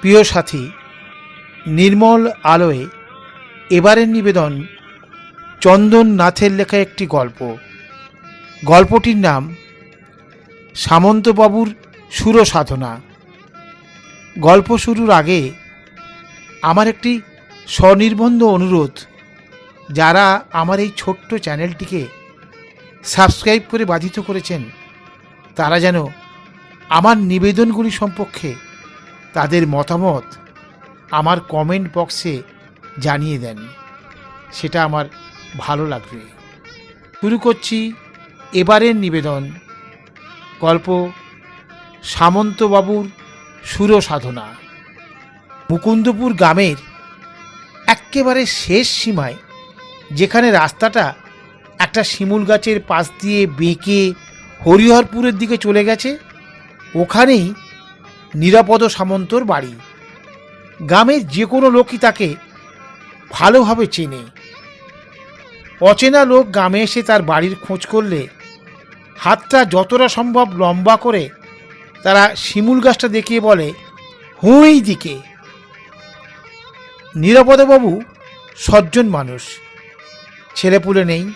প্রিয় সাথী, নির্মল আলোয় এবারের নিবেদন চন্দন নাথের লেখা একটি গল্প। গল্পটির নাম সামন্তবাবুর সুর সাধনা গল্প শুরুর আগে আমার একটি স্বনির্বন্ধ অনুরোধ, যারা আমার এই ছোট্ট চ্যানেলটিকে সাবস্ক্রাইব করে বাধিত করেছেন, তারা যেন আমার নিবেদনগুলি সম্পর্কে তাদের মতামত আমার কমেন্ট বক্সে জানিয়ে দেন। সেটা আমার ভালো লাগবে। শুরু করছি এবারের নিবেদন। গল্প সামন্তবাবুর সুর সাধনা মুকুন্দপুর গ্রামের এক্কেবারে শেষ সীমায়, যেখানে রাস্তাটা একটা শিমুল গাছের পাশ দিয়ে বেঁকে হরিহরপুরের দিকে চলে গেছে, ওখানেই নিরাপদ সামন্তর বাড়ি। গ্রামের যে কোনো লোকই তাকে ভালোভাবে চেনে। অচেনা লোক গ্রামে এসে তার বাড়ির খোঁজ করলে হাতটা যতটা সম্ভব লম্বা করে তারা শিমুল গাছটা দেখিয়ে বলে, হুঁই দিকে। নিরাপদবাবু সজ্জন মানুষ। ছেলেপুলে নেই।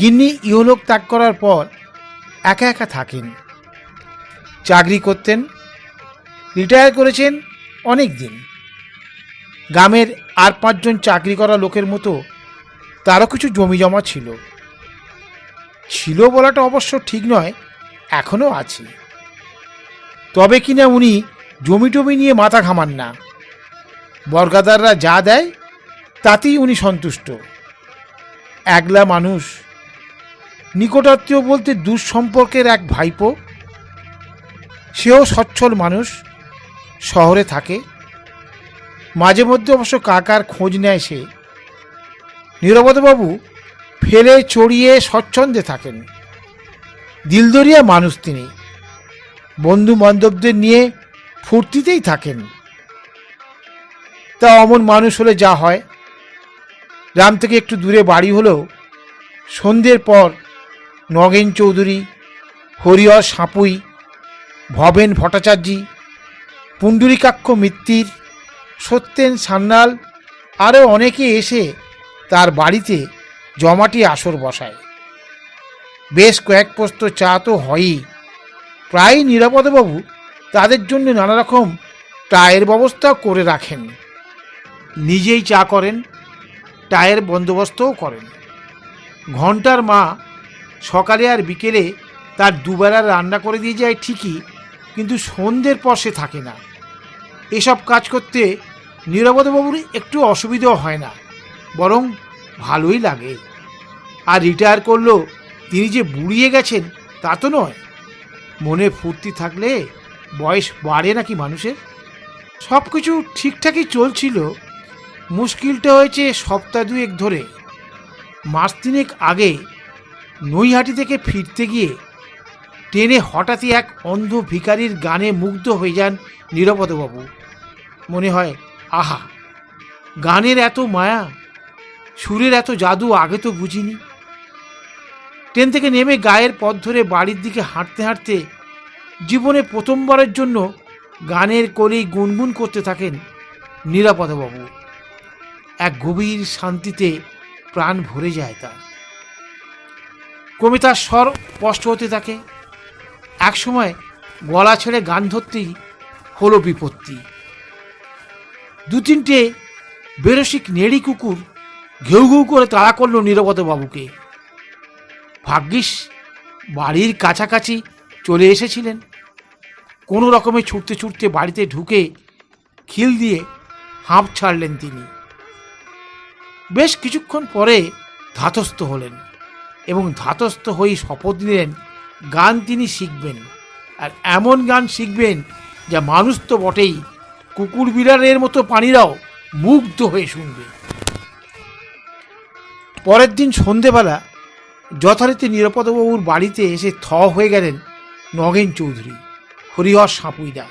গিন্নি ইহলোক ত্যাগ করার পর একা একা থাকেন। চাকরি করতেন। রিটায়ার করেছেন অনেক দিন। গ্রামের আর পাঁচজন চাকরি করা লোকের মতো তারও কিছু জমি জমা ছিল। ছিল বলাটা অবশ্য ঠিক নয়, এখনও আছে। তবে কিনা উনি জমি টমি নিয়ে মাথা ঘামান না। বর্গাদাররা যা দেয়, তাতেই উনি সন্তুষ্ট। একলা মানুষ, নিকটাত্মীয় বলতে দুঃসম্পর্কের এক ভাইপো, সেও সচ্ছল মানুষ শহরে থাকে। মাঝে মধ্যে অবশ্য কাকার খোঁজ নেয় সে। নিরবদবাবু ফেলে চড়িয়ে স্বচ্ছন্দে থাকেন। দিলদরিয়া মানুষ তিনি। বন্ধু বান্ধবদের নিয়ে ফুর্তিতেই থাকেন। তা অমন মানুষ হলে যা হয়। গ্রাম থেকে একটু দূরে বাড়ি হলেও সন্ধ্যের পর নগেন চৌধুরী, হরিহর সাঁপুই, ভবেন ভট্টাচার্যী পুণ্ডরিকাক্ষ মিত্তির, সত্যেন সান্যাল আরও অনেকে এসে তার বাড়িতে জমাটি আসর বসায়। বেশ কয়েক পোস্ত চা তো হয়ই। প্রায় নিরাপদবাবু তাদের জন্য নানা রকম টায়ের ব্যবস্থাও করে রাখেন। নিজেই চা করেন, টায়ের বন্দোবস্তও করেন। ঘণ্টার মা সকালে আর বিকেলে তার দুবেলা রান্না করে দিয়ে যায় ঠিকই কিন্তু সন্ধ্যের পর সে থাকে না। এসব কাজ করতে নিরাপদবাবুর একটু অসুবিধাও হয় না, বরং ভালোই লাগে। আর রিটায়ার করলেও তিনি যে বুড়িয়ে গেছেন, তা তো নয়। মনে ফুর্তি থাকলে বয়স বাড়ে নাকি মানুষের? সব কিছু ঠিকঠাকই চলছিল, মুশকিলটা হয়েছে সপ্তাহ দুয়েক ধরে। মাস তিনেক আগে নৈহাটি থেকে ফিরতে গিয়ে ট্রেনে হঠাৎই এক অন্ধ ভিখারির গানে মুগ্ধ হয়ে যান নিরাপদবাবু মনে হয়, আহা, গানের এত মায়া, সুরের এত জাদু আগে তো বুঝিনি। ট্রেন থেকে নেমে গায়ের পথ ধরে বাড়ির দিকে হাঁটতে হাঁটতে জীবনে প্রথমবারের জন্য গানের কলেই গুনগুন করতে থাকেন নিরাপদবাবু এক গভীর শান্তিতে প্রাণ ভরে যায় তার। ক্রমে তার স্বর স্পষ্ট হতে থাকে। একসময় গলা ছেড়ে গান ধরতেই হলো বিপত্তি। দু তিনটে বেরসিক নেড়ি কুকুর ঘেউ ঘেউ করে তাড়া করল নিরবতবাবুকে ভাগ্যিস বাড়ির কাছাকাছি চলে এসেছিলেন। কোনো রকমে ছুটতে ছুটতে বাড়িতে ঢুকে খিল দিয়ে হাঁপ ছাড়লেন তিনি। বেশ কিছুক্ষণ পরে ধাতস্থ হলেন এবং ধাতস্থ হয়েই শপথ নিলেন গান তিনি শিখবেন। আর এমন গান শিখবেন যা মানুষ তো বটেই। কুকুর বিড়ালের মতো পানিরাও মুগ্ধ হয়ে শুনবে। পরের দিন সন্ধেবেলা যথারীতি নিরাপদবাবুর বাড়িতে এসে থ হয়ে গেলেন নগেন চৌধুরী, হরিহর সাঁপুইদা।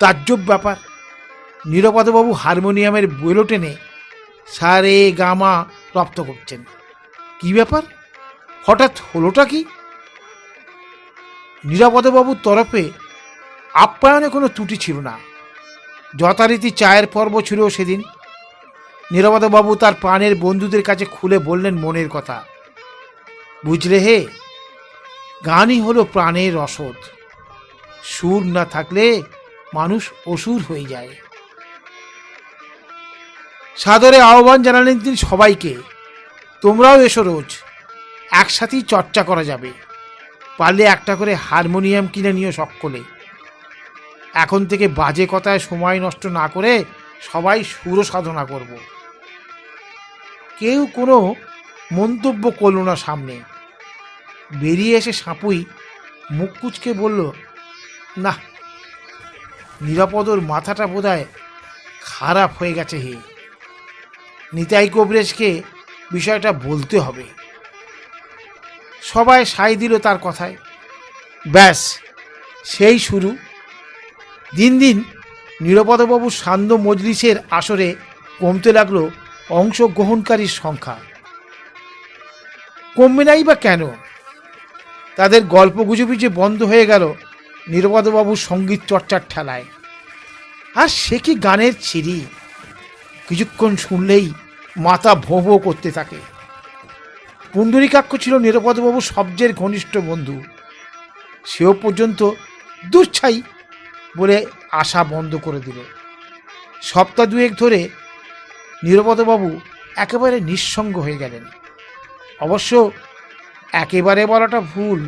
তাজ্জব ব্যাপার। নিরাপদবাবু হারমোনিয়ামের বইলো টেনে সারে গামা রপ্ত করছেন। কি ব্যাপার? হঠাৎ হলোটা কি? নিরাপদবাবুর তরফে আপ্যায়নে কোনো ত্রুটি ছিল না। যথারীতি চায়ের পর্ব ছিল সেদিন। নিরবতাবাবু তার প্রাণের বন্ধুদের কাছে খুলে বললেন মনের কথা। বুঝলে হে, গানই হলো প্রাণের রসদ। সুর না থাকলে মানুষ অসুর হয়ে যায়। সাদরে আহ্বান জানালেন তিনি সবাইকে, তোমরাও এসো রোজ, একসাথেই চর্চা করা যাবে। পারলে একটা করে হারমোনিয়াম কিনে নিও সকলে। এখন থেকে বাজে কথায় সময় নষ্ট না করে সবাই সুর সাধনা করব। কেউ কোনো মন্তব্য করল না সামনে। বেরিয়ে এসে সাঁপুই মুখ কুচকে বলল, না, নিরাপদর মাথাটা বোধহয় খারাপ হয়ে গেছে হে। নিতাই কবরেজকে বিষয়টা বলতে হবে। সবাই সাই দিল তার কথায়। ব্যাস, সেই শুরু। দিন দিন নিরপদবাবু সান্ধ্য মজলিসের আসরে কমতে লাগল অংশগ্রহণকারীর সংখ্যা। কমবে নাই বা কেন? তাদের গল্প যে বন্ধ হয়ে গেল নিরপদবাবুর সংগীত চর্চার ঠেলায়। আর সে কি গানের ছিরি কিছুক্ষণ শুনলেই মাথা ভোঁ করতে থাকে। পুণ্ডরীকাক্ষ ছিল নিরপদবাবু সবচেয়ে ঘনিষ্ঠ বন্ধু। সেও পর্যন্ত দুচ্ছাই বলে আশা বন্ধ করে দিল। সপ্তাহ দুয়েক ধরে নিরপদবাবু একেবারে নিঃসঙ্গ হয়ে গেলেন। অবশ্য একেবারে বলাটা ভুল।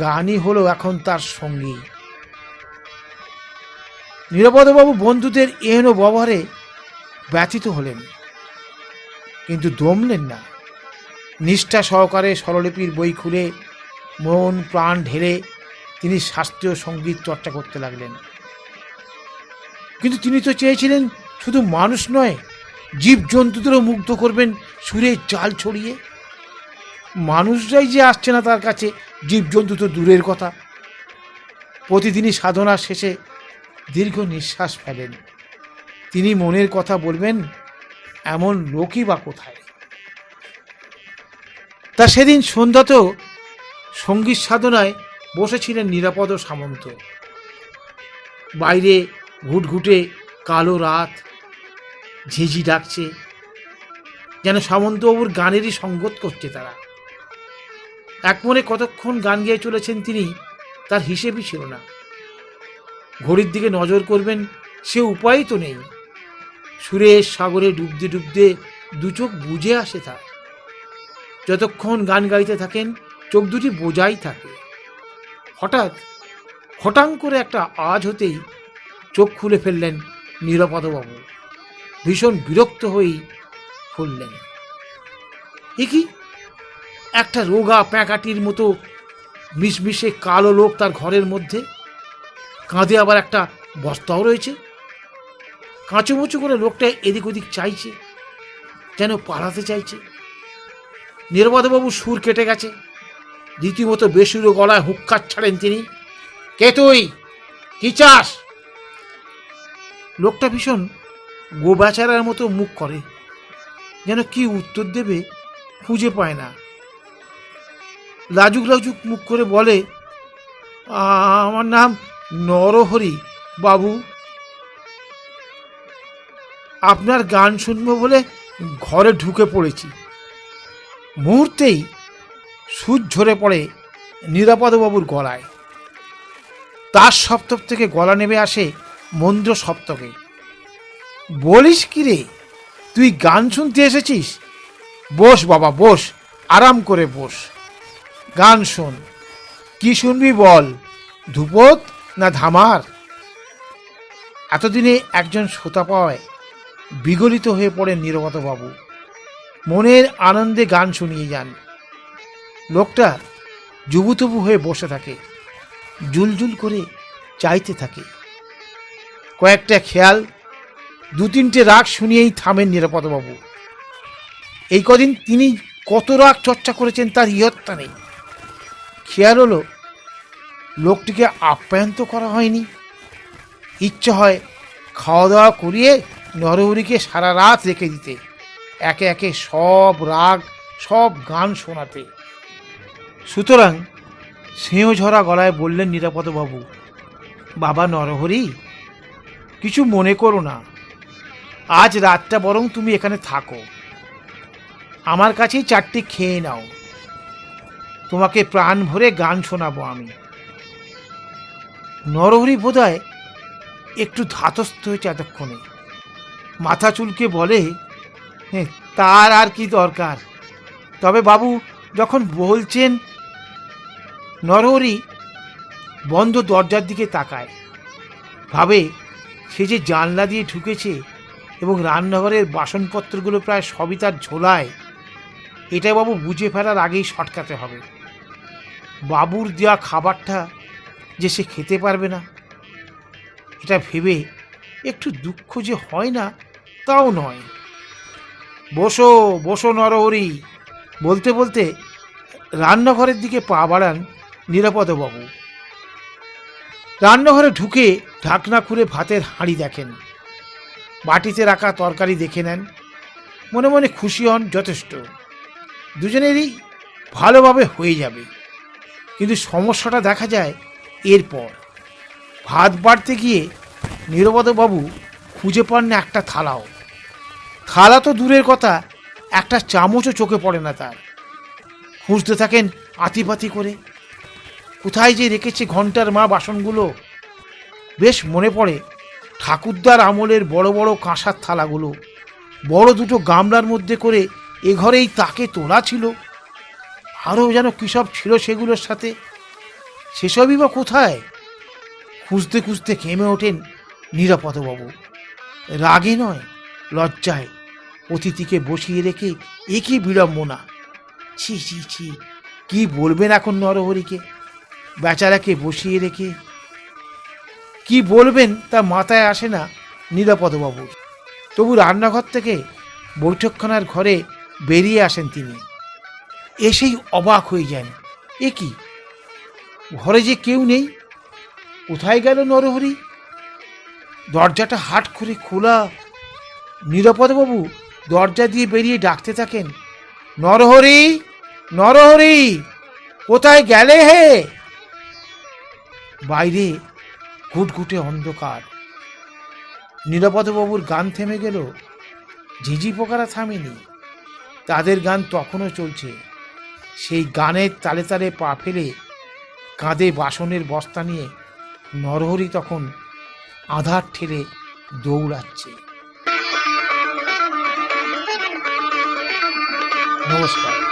গানই হলো এখন তার সঙ্গী। নিরপদবাবু বন্ধুদের এহেন ব্যবহারে ব্যথিত হলেন, কিন্তু দমলেন না। নিষ্ঠা সহকারে স্বরলিপির বই খুলে মন প্রাণ ঢেলে তিনি শাস্ত্রীয় সংগীত চর্চা করতে লাগলেন। কিন্তু তিনি তো চেয়েছিলেন শুধু মানুষ নয়, জীবজন্তুদেরও মুগ্ধ করবেন সুরের জাল ছড়িয়ে। মানুষরাই যে আসছে না তার কাছে, জীবজন্তু তো দূরের কথা। প্রতিদিনই সাধনা শেষে দীর্ঘ নিঃশ্বাস ফেলেন। তিনি মনের কথা বলবেন, এমন লোকই বা কোথায়? তা সেদিন সন্ধ্যাতেও সংগীত সাধনায় বসেছিলেন নিরাপদ সামন্ত। বাইরে ঘুটঘুটে কালো রাত, ঝিঝি ডাকছে, যেন সামন্তবাবুর গানেরই সঙ্গত করছে তারা। এক মনে কতক্ষণ গান গেয়ে চলেছেন তিনি, তার হিসেবই ছিল না। ঘড়ির দিকে নজর করবেন, সে উপায় তো নেই। সুরেশ সাগরে ডুবতে ডুবতে দু চোখ বুঝে আসে তার। যতক্ষণ গান গাইতে থাকেন, চোখ দুটি বোঝাই থাকে। হঠাৎ, হঠাং করে একটা আজ হতেই চোখ খুলে ফেললেন নিরাপদবাবু ভীষণ বিরক্ত হয়েই খুললেন এ কি? একটা রোগা প্যাঁকাটির মতো মিশমিশে কালো লোক তার ঘরের মধ্যে? কাঁধে আবার একটা বস্তাও রয়েছে? কাঁচুমুচু করে লোকটা এদিক ওদিক চাইছে, যেন পালাতে চাইছে। নির্বাধবাবু সুর কেটে গেছে। রীতিমতো বেসুরো গলায় হুক্কার ছাড়েন তিনি। কে তুই? কি চাস? লোকটা ভীষণ গোবাচারার মতো মুখ করে। যেন কি উত্তর দেবে খুঁজে পায় না। লাজুক লাজুক মুখ করে বলে আমার নাম নরহরি বাবু। আপনার গান শুনব বলে ঘরে ঢুকে পড়েছি। মুহূর্তেই সুর ঝরে পড়ে নিরাপদবাবুর গলায়। তার সপ্তক থেকে গলা নেমে আসে মন্দ্র সপ্তকে। বলিস কি রে? তুই গান শুনতে এসেছিস? বস বাবা, বস, আরাম করে বস। গান শোন। কি শুনবি বল? ধ্রুপদ না ধামার? এতদিনে একজন শ্রোতা পাওয়ায় বিগলিত হয়ে পড়েন বাবু মনের আনন্দে গান শুনিয়ে যান। লোকটা জুবুতবু হয়ে বসে থাকে, জুলজুল করে চাইতে থাকে। কয়েকটা খেয়াল দু তিনটে রাগ শুনিয়েই থামেন নিরাপদবাবু। এই কদিন তিনি কত রাগ চর্চা করেছেন তার ইয়ত্তা নেই। খেয়াল হলো, লোকটিকে আপ্যায়ন তো করা হয়নি। ইচ্ছে হয় খাওয়া দাওয়া করিয়ে নরহরিকে সারা রাত রেখে দিতে। একে একে সব রাগ সব গান শোনাতে। সুতরাং স্নেহ ঝরা গলায় বললেন নিরাপদবাবু বাবা নরহরি কিছু মনে করো না। আজ রাতটা বরং তুমি এখানে থাকো। আমার কাছেই চারটি খেয়ে নাও। তোমাকে প্রাণ ভরে গান শোনাবো আমি। নরহরি বোধহয় একটু ধাতস্থ হয়েছে এতক্ষণে। মাথা চুলকে বলে "হ্যাঁ, তার আর কি দরকার? তবে বাবু, যখন বলছেন, নরহরি বন্ধ দরজার দিকে তাকায়। ভাবে, সে যে জানলা দিয়ে ঢুকেছে এবং রান্নাঘরের বাসনপত্রগুলো প্রায় সবই তার ঝোলায়, এটা বাবু বুঝে ফেলার আগেই শটকাতে হবে। বাবুর দেওয়া খাবারটা যে সে খেতে পারবে না, এটা ভেবে একটু দুঃখ যে হয় না, তাও নয়। বসো বসো নরহরি। বলতে বলতে রান্নাঘরের দিকে পা বাড়ান নিরাপদবাবু। রান্নাঘরে ঢুকে ঢাকনা খুলে ভাতের হাঁড়ি দেখেন। বাটিতে রাখা তরকারি দেখে নেন। মনে মনে খুশি হন যথেষ্ট। দুজনেরই ভালোভাবে হয়ে যাবে। কিন্তু সমস্যাটা দেখা যায় এরপর। ভাত বাড়তে গিয়ে নিরবদবাবু খুঁজে পান না একটা থালাও। থালা তো দূরের কথা, একটা চামচও চোখে পড়ে না তার। খুঁজতে থাকেন আতিপাতি করে। কোথায় যে রেখেছে ঘণ্টার মা বাসনগুলো? বেশ মনে পড়ে ঠাকুরদার আমলের বড় বড় কাঁসার থালাগুলো। বড় দুটো গামলার মধ্যে করে এ ঘরেই তাকে তোলা ছিল। আরও যেন কী সব ছিল সেগুলোর সাথে। সেসবই বা কোথায়? খুঁজতে খুঁজতে ঘেমে ওঠেন নিরাপদবাবু রাগে নয়, লজ্জায়। অতিথিকে বসিয়ে রেখে এ কি বিড়ম্বনা? ছি ছি ছি, কি বলবেন এখন নরহরিকে? বেচারাকে বসিয়ে রেখে কি বলবেন তা মাথায় আসে না নিরাপদবাবুর তবু রান্নাঘর থেকে বৈঠকখানার ঘরে বেরিয়ে আসেন তিনি। এসেই অবাক হয়ে যান। এ কি? ঘরে যে কেউ নেই? কোথায় গেল নরহরি? দরজাটা হাট করে খোলা। নিরাপদবাবু দরজা দিয়ে বেরিয়ে ডাকতে থাকেন। নরহরি নরহরি, কোথায় গেলে হে? বাইরে ঘুটঘুটে অন্ধকার। নিরাপদবাবুর গান থেমে গেল। ঝিঝি পোকারা থামেনি। তাদের গান তখনও চলছে। সেই গানের তালে তালে পা ফেলে কাঁধে বাসনের বস্তা নিয়ে নরহরি তখন আধার ঠেলে দৌড়াচ্ছে। নমস্কার